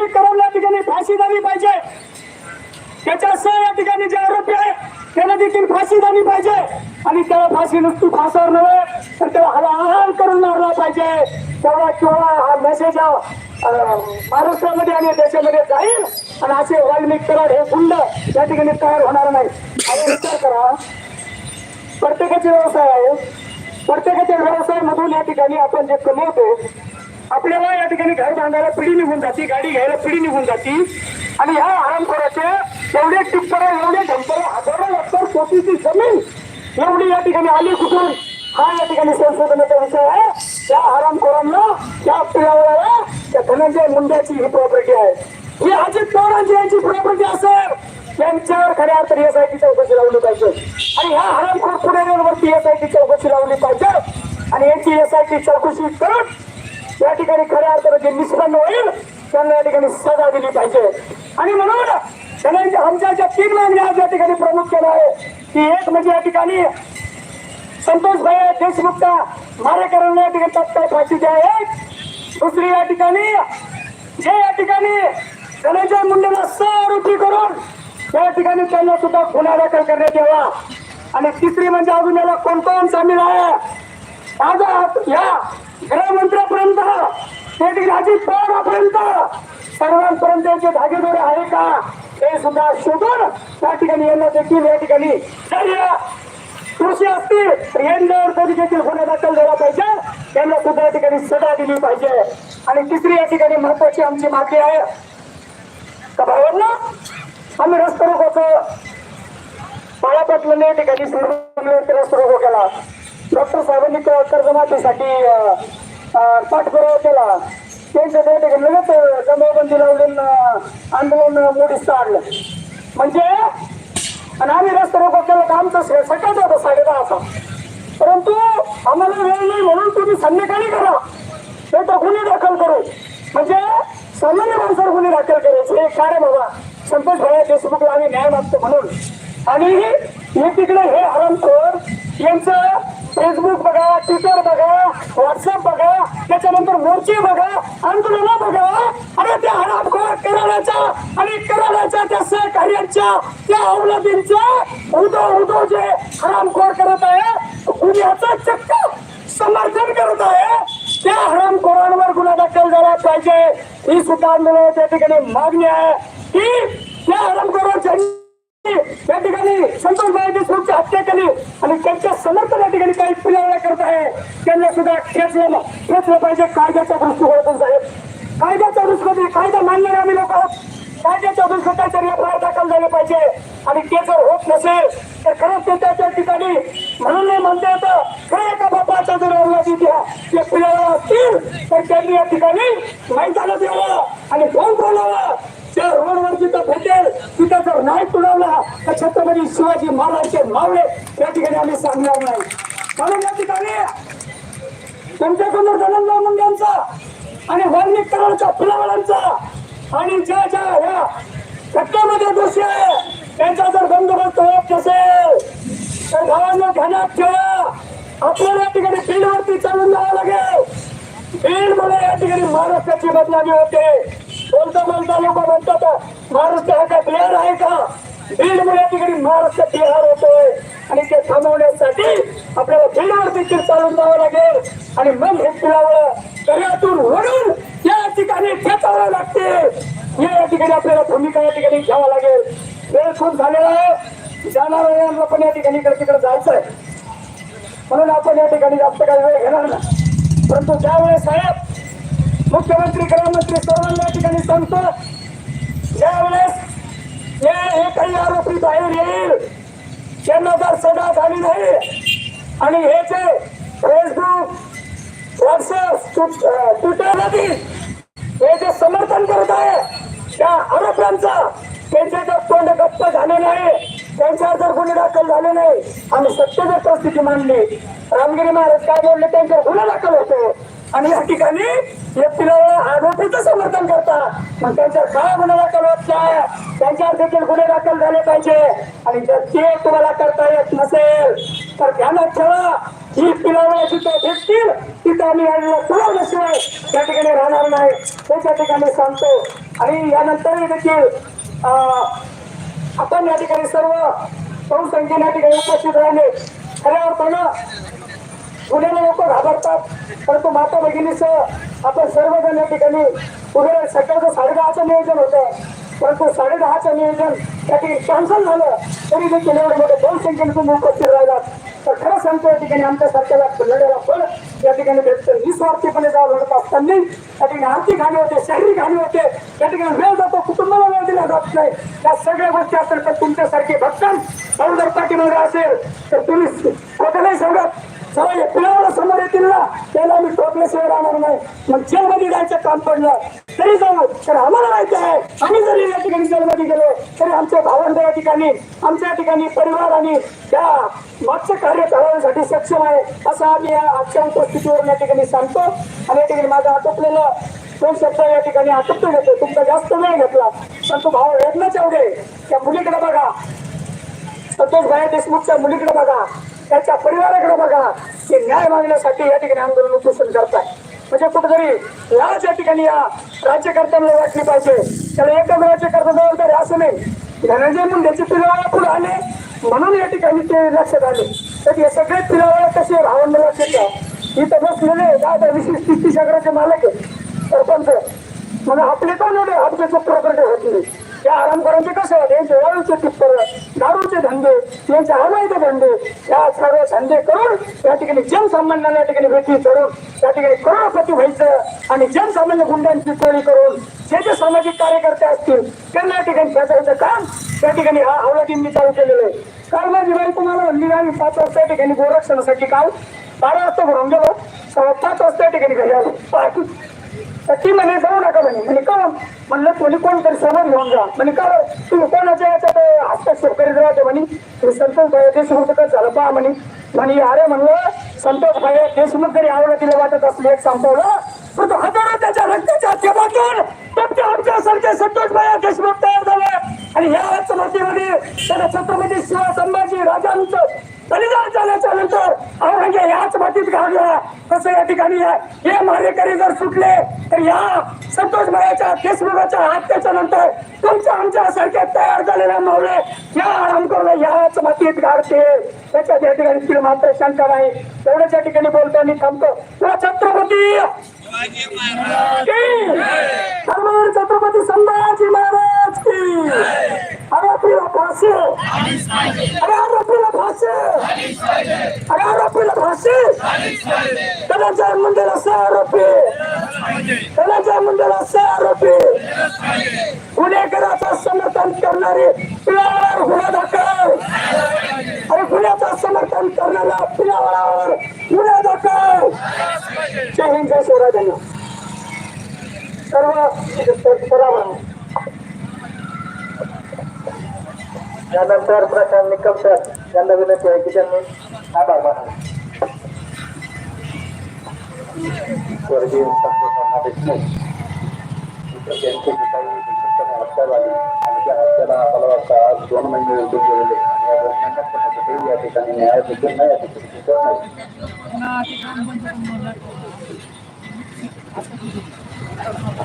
वाल्मिक करावला या ठिकाणी फाशी झाली पाहिजे. त्याच्यासह या ठिकाणी जे आरोपी आहे त्याला देखील फाशी झाली पाहिजे. आणि त्याला फाशी नुसती फासावर नव्हे तर त्याला हलाहल करून मारला पाहिजे. तेव्हा केवढा हा मेसेज महाराष्ट्रामध्ये आणि देशामध्ये जाईल. आणि असे वाल्मिक कराड हे गुंड या ठिकाणी तयार होणार नाही. आणि विचार करा. प्रत्येकाचे व्यवसाय आहे प्रत्येकाच्या व्यवसायामधून या ठिकाणी आपण जे कमवतो आपल्याला या ठिकाणी घर बांधायला पिढी निघून जाते गाडी घ्यायला पिढी निघून जाते. आणि ह्या आरामखोराचे एवढे टिप्पर एवढे ढंपर हजारो एकर कोटीची जमीन एवढी या ठिकाणी आली कुठून? हा या ठिकाणी संशोधनाचा विषय आहे. त्या आरामखोरांना त्या पिढ्याला त्या धनंजय मुंड्याची ही प्रॉपर्टी आहे. ही अजित पवारांची यांची प्रॉपर्टी असेल. त्यांच्यावर खऱ्या अर्थाने एस आय टी चौकशी लावली पाहिजे. आणि ह्या हरामखोर आय टीच्यावर चौकशी लावली पाहिजे. आणि यांची एसआयटी चौकशी करून या ठिकाणी खऱ्या अर्थानं जे निष्पन्न होईल त्यांना या ठिकाणी सजा दिली पाहिजे. आणि म्हणून त्यांना आमच्या ज्या तीन मागण्या आज या ठिकाणी प्रमुख केल्या आहे की एक म्हणजे या ठिकाणी संतोष भाई देशमुखचा मारेकरांना या ठिकाणी तत्काळ फाशी द्यावे दुसरी या ठिकाणी जे या ठिकाणी धनंजय मुंडेला सरुपी करून या ठिकाणी त्यांना सुद्धा गुन्हा दाखल करण्यात यावा. आणि तिसरी म्हणजे अजून याला कोण कोण सामील आहे? आज या गृहमंत्र्यापर्यंत त्या ठिकाणी पवारापर्यंत सर्वांपर्यंत याचे धागेदोरे आहे का? हे सुद्धा शोधून त्या ठिकाणी यांना देखील या ठिकाणी कृषी असतील तर यांच्यावर कधी देखील गुन्हा दाखल झाला पाहिजे त्यांना सुद्धा या ठिकाणी सजा दिली पाहिजे. आणि तिसरी या ठिकाणी महत्वाची आमची मागणी आहे. का भावांना आम्ही रस्ता रोकोचं बाळापटलं या ठिकाणी रस्ता रोको केला. डॉक्टर साहेबांनी क- कर्जमाफीसाठी पाठपुरावा केला. त्यांच्या त्या ठिकाणी लगेच जमावबंदी लावली आंदोलन मोडीस काढलं. म्हणजे आणि आम्ही रस्ता रोको केला तर आमचं स- सकाळचा होता साडे दहाचा परंतु आम्हाला वेळ नाही म्हणून तुम्ही संध्याकाळी करा. नाही तर गुन्हे दाखल करू. म्हणजे सामान्य माणसावर गुन्हे दाखल करायचे. हे काय रे बाबा. संतोष भाया देशमुखला आम्ही न्याय मागतो म्हणून. आणि हे तिकडे हे हरामखोर यांचं फेसबुक बघा ट्विटर बघा व्हॉट्सअप बघा त्याच्यानंतर मोर्चे बघा आंदोलन बघा. अरे त्या हरामखोर कराडाच्या आणि कराडाच्या त्या सहकार्यांच्या त्या अवलादींच्या उदो उदो जे हरामखोर करत आहे गुन्ह्याचा चक्क समर्थन करत आहे त्या हरामखोरांवर गुन्हा दाखल झाला पाहिजे. ही सुद्धा आंदोलन त्या ठिकाणी मागणी आहे की त्या हराम या ठिकाणी संतोष भाई देशमुखची हत्या केली आणि त्यांच्या समर्थन या ठिकाणी काही पिलावण्या करत आहे. त्यांना सुद्धा खेचलं खेचलं पाहिजे कायद्याच्या दृष्टिकोनातून साहेब. कायद्याच्या दृष्टीने कायदा मान्य आम्ही लोक. कायद्याच्या दृष्टीने बाहेर दाखल झाले पाहिजे. आणि ते जर होत नसेल तर खरंच ते त्या त्या ठिकाणी म्हणून नाही म्हणता येतं खरं एका बापाचा जर अवलादी द्या ते पिलावा असतील तर त्यांनी या ठिकाणी मैदानात यावं आणि फोन बोलावं त्या रोडवर जिथं भेटेल. तिथं जर नाही तुडवला. तर छत्रपती शिवाजी महाराजचे मावळे या ठिकाणी आम्ही सांगणार नाही. म्हणून या ठिकाणी. तुमच्याकडून धनंजय मुंडेंचा आणि वाल्मिक कराडच्या फुलावळांचा आणि ज्या ज्या ह्या घटनेमध्ये दोषी आहे त्यांचा जर बंदोबस्त होत नसेल तर गावांना ध्यानात ठेवा. आपल्याला या ठिकाणी फील्डवरती चालून जावं लागेल. फील्डमुळे या ठिकाणी महाराष्ट्राची बदनामी होते. बोलता बोलता लोक म्हणतात महाराष्ट्र हा काय बिहार आहे का? बीडमुळे या ठिकाणी महाराष्ट्र बिहार होतोय. आणि ते थांबवण्यासाठी आपल्याला बीडवर देखील चालून जावं लागेल. आणि मग हे पुलावर दर्यातून वळून या ठिकाणी खेचावं लागते. या ठिकाणी आपल्याला भूमिका या ठिकाणी घ्यावं लागेल. वेळ खूप झालेला आहे. जाणाऱ्यांना पण या ठिकाणी इकडे तिकडे जायचं आहे म्हणून आपण या ठिकाणी जास्त काही वेळ घेणार नाही. परंतु ज्यावेळेस आहे मुख्यमंत्री गृहमंत्री सर्वांना या ठिकाणी सांगतो ज्यावेळेस हे एकही आरोपी बाहेर येईल त्यांना जर सजा झाली नाही. आणि हे जे फेसबुक व्हॉट्सअप ट्विटर हे जे समर्थन करत आहे त्या आरोपांचा त्यांचे जर तोंड गप्प झाले नाही त्यांच्यावर जर गुन्हे दाखल झाले नाही आम्ही सत्य जर परिस्थिती मांडली. रामगिरी महाराज काय बोलले त्यांच्यावर गुन्हा दाखल होतो. आणि या ठिकाणी हे पिलाला आरोपीचं समर्थन करतात. मग त्यांच्या काय गुन्हा दाखल होत नाही त्यांच्यावर देखील गुन्हे दाखल झाले पाहिजे. आणि जर ते तुम्हाला करता येत नसेल तर ध्यानात ठेवा. ही पिलावा जिथे भेटतील तिथं आम्ही यांना पुरवल्याशिवाय त्या ठिकाणी राहणार नाही. ते त्या ठिकाणी सांगतो. आणि यानंतरही देखील आपण या ठिकाणी सर्व बहुसंख्येने या ठिकाणी उपस्थित राहिले. खऱ्या अर्थानं पुण्याला लोक घाबरतात. परंतु माता भगिनीसह आपण सर्वजण या ठिकाणी पुढे सकाळचं साडेदहाचं नियोजन होतं. परंतु साडेदहाचं नियोजन त्या ठिकाणी कॅन्सल झालं. तरी देखील एवढे मोठे दोन संख्येने तुम्ही उपस्थित राहिलात तर खरं सांगतो या ठिकाणी आमच्या सरकारला लढायला फळ या ठिकाणी भेटतं. निस्वार्थीपणे जावं लढत असताना या ठिकाणी आर्थिक हानी होते शारीरिक हानी होते. या ठिकाणी वेळ जातो कुटुंबाला वेळ दिला जात नाही. या सगळ्या गोष्टी असेल तर तुमच्यासारखे भक्तान भाऊ जर पाठीमागे असेल तर तुम्ही सगळं पिलाला समोर येतील ना त्याला आम्ही ठोकल्याशिवाय राहणार नाही. मग जेलमध्ये जायचं काम पडलं तरी जाऊ. तर आम्हाला माहिती आहे आम्ही जरी या ठिकाणी जेलमध्ये गेलो तरी आमच्या भावंड या ठिकाणी आमच्या या ठिकाणी परिवार आणि त्या मागचं कार्य चालवण्यासाठी सक्षम आहे असं आम्ही या आजच्या उपस्थितीवरून या ठिकाणी सांगतो. आणि या ठिकाणी माझं आटोपलेलं दोन शब्द या ठिकाणी आटोपतो घेतो तुमचा जास्त वेळ घेतला. पण तो भाव वेदनाच एवढे त्या मुलीकडे बघा. संतोष भाई देशमुखच्या मुलीकडे बघा. त्याच्या परिवाराकडे बघा ते न्याय मागण्यासाठी या ठिकाणी आंदोलन उपोषण करताय. म्हणजे कुठेतरी लाज या ठिकाणी या राज्यकर्त्यांना वाटली पाहिजे. त्याला एकच राज्यकर्ता जबाबदारी असं नाही. धनंजय मुंडेचे पिलावाळा पुढे आले म्हणून या ठिकाणी ते लक्षात आले. तर हे सगळे पिलावाळा कसे भावंड लक्षात घ्या इथं बसलेले दादा विशेष तीस तीस अकराचे मालक आहे सरपंच. म्हणून आपले पण एवढे हप्त्याचं प्रकट होत नाही. त्या आरामकरांचे कसं यांचे जेवायचे टिप्पर दारूचे धंदे त्यांचे हवाईचे धंदे या सर्व धंदे करून या ठिकाणी जनसामान्यांना या ठिकाणी भेटी चढून त्या ठिकाणी करोडपती व्हायचं आणि जनसामान्य गुंडांची चोरी करून जे जे सामाजिक कार्यकर्ते असतील त्यांना या ठिकाणी खेचायचं काम त्या ठिकाणी हा अवलादींनी चालू केलेलं आहे. काल माझी बाई तुम्हाला म्हणली आम्ही पाच वाजता या ठिकाणी गोरक्षणासाठी काल बारा वाजता भरून गेलो सव्वा पाच वाजता या ठिकाणी घरी आलो. तर ती म्हणे जाऊ नका म्हणे. म्हणजे कोण म्हणलं कोणी कोणतरी समोर घेऊन जा. म्हणे का तू कोणाच्या याच्यात हस्तक्षेप करीत राहते म्हणे? तुम्ही संतोष भाई देशमुख कसं झालं पहा म्हणे. म्हणे अरे म्हणलं संतोष भाई देशमुख जरी आवडत तिला वाटत असले एक संपवलं पण तो हजारो त्याच्या रक्ताच्या माध्यमातून तुमच्या आमच्यासारखे संतोष भाई देशमुख तयार झाले. आणि ह्या चमतीमध्ये त्याला छत्रपती शिवा संभाजी राजांचं बलिदान झाल्याच्यानंतर औरंगे याच मातीत घालला तसं या ठिकाणी हे मारेकरी जर सुटले तर या संतोष भाईच्या देशमुखाच्या हत्येच्या नंतर तुमच्या आमच्या सारख्या तयार झालेल्या मावळे या आराम याच मातीत घालते त्याच्या या ठिकाणी तिला मात्र शंका नाही. एवढ्याच या ठिकाणी बोलताना थांबतो. तुला छत्रपती! की? छत्रपती संभाजी महाराज की? अरे तुला फाशी अरे आरोपीला फाशी अरे आरोपीला फाशी धनंजय मुंडेला सह आरोपी धनंजय मुंडेला सह आरोपी. गुन्हेगाराचा समर्थन करणारे पिलावर गुन्हा दाखल. अरे गुन्ह्याचा समर्थन करणारा पिलावरावर गुन्हा दाखल. जय हिंद जय शिवराय सर्व बरोबर यानंतर प्रशांत निकम सर. त्यांना विनंती आहे की त्यांनी आभार मानावे. स्वर्गीय संतोषांना देशमुख इतर आणि त्या हत्याला आम्हाला वाटतं आज दोन महिने उलटून गेलेले आणि या दोन महिन्यात या ठिकाणी न्याय देखील नाही या ठिकाणी नाही.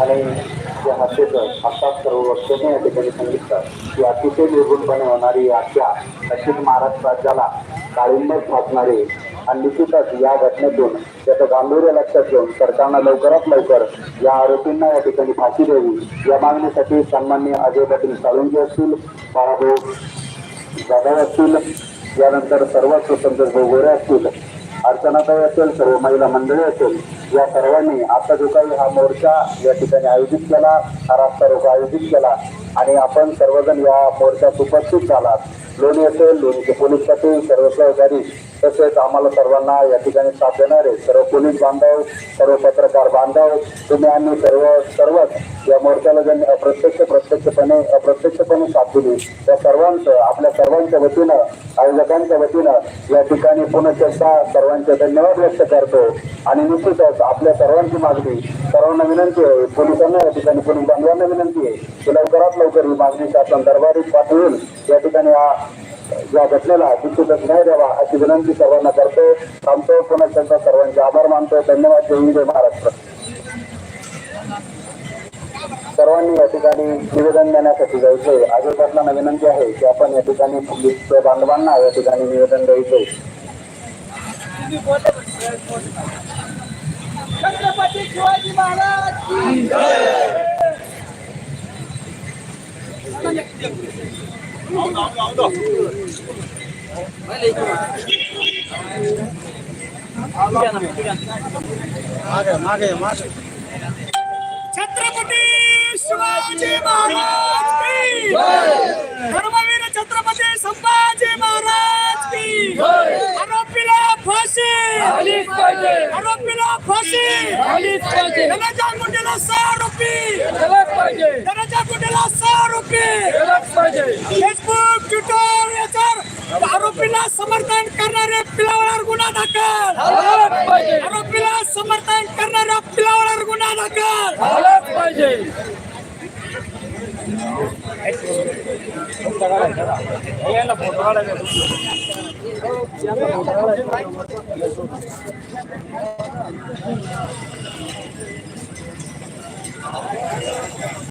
आणि या हत्येचं आता सर्व वक्त्याने या ठिकाणी सांगितलं की अतिशय निर्गुणपणे होणारी आख्या अशीच महाराष्ट्र राज्याला काळिंबच फासणारी आणि निश्चितच या घटनेतून त्याचं गांभीर्य लक्षात घेऊन सरकारनं लवकरात लवकर या आरोपींना या ठिकाणी फाशी द्यावी. या मागणीसाठी सन्मान्य अजय पाटील साळुंके असतील बाळाभाऊ जाधव असतील यानंतर सर्वच स्वतंत्र गोगोरे असतील. अर्चनाताई असेल सर्व महिला मंडळी असेल या सर्वांनी आता जो काही हा मोर्चा या ठिकाणी आयोजित केला हा रास्ता रोको आयोजित केला. आणि आपण सर्वजण या मोर्चात उपस्थित झालात. लोणी असेल लोणीचे पोलीस पाटील सर्व सहकारी तसेच आम्हाला सर्वांना या ठिकाणी साथ देणारे सर्व पोलीस बांधव सर्व पत्रकार बांधव तुम्ही आम्ही सर्व सर्वच या मोर्चाला ज्यांनी अप्रत्यक्ष प्रत्यक्षपणे अप्रत्यक्षपणे साथ दिली त्या सर्वांचं आपल्या सर्वांच्या वतीनं आयोजकांच्या वतीनं या ठिकाणी पुनश्च एकदा सर्वांचे धन्यवाद व्यक्त करतो. आणि निश्चितच आपल्या सर्वांची मागणी सर्वांना विनंती आहे पोलिसांना या ठिकाणी पोलीस बांधवांना विनंती आहे की लवकरात लवकर ही मागणी शासन दरबारी पाठवून या ठिकाणी हा या घटनेला निश्चितच न्याय द्यावा अशी विनंती सर्वांना करतो. थांबतो. पुन्हा त्यांचा सर्वांचे आभार मानतो. धन्यवाद. जय हिंद. महाराष्ट्र. सर्वांनी या ठिकाणी निवेदन देण्यासाठी जायचंय. आजोबांना विनंती आहे की आपण या ठिकाणी बांधवांना या ठिकाणी निवेदन द्यायचंय. छत्रपती शिवाजी महाराज की छत्रपती शिवाजी महाराज की धर्मवीर छत्रपती संभाजी महाराज की आरोपीला फाशी आरोपीला फाशी धनंजय मुंडेला सहा आरोपी धनंजय मुंडेला सहा आरोपी फेसबुक ट्विटर याच्यावर आरोपीला समर्थन करणारे पिलावळावर गुन्हा दाखल. आरोपीला समर्थन करणाऱ्या पिलावळावर गुन्हा दाखल. पाहिजे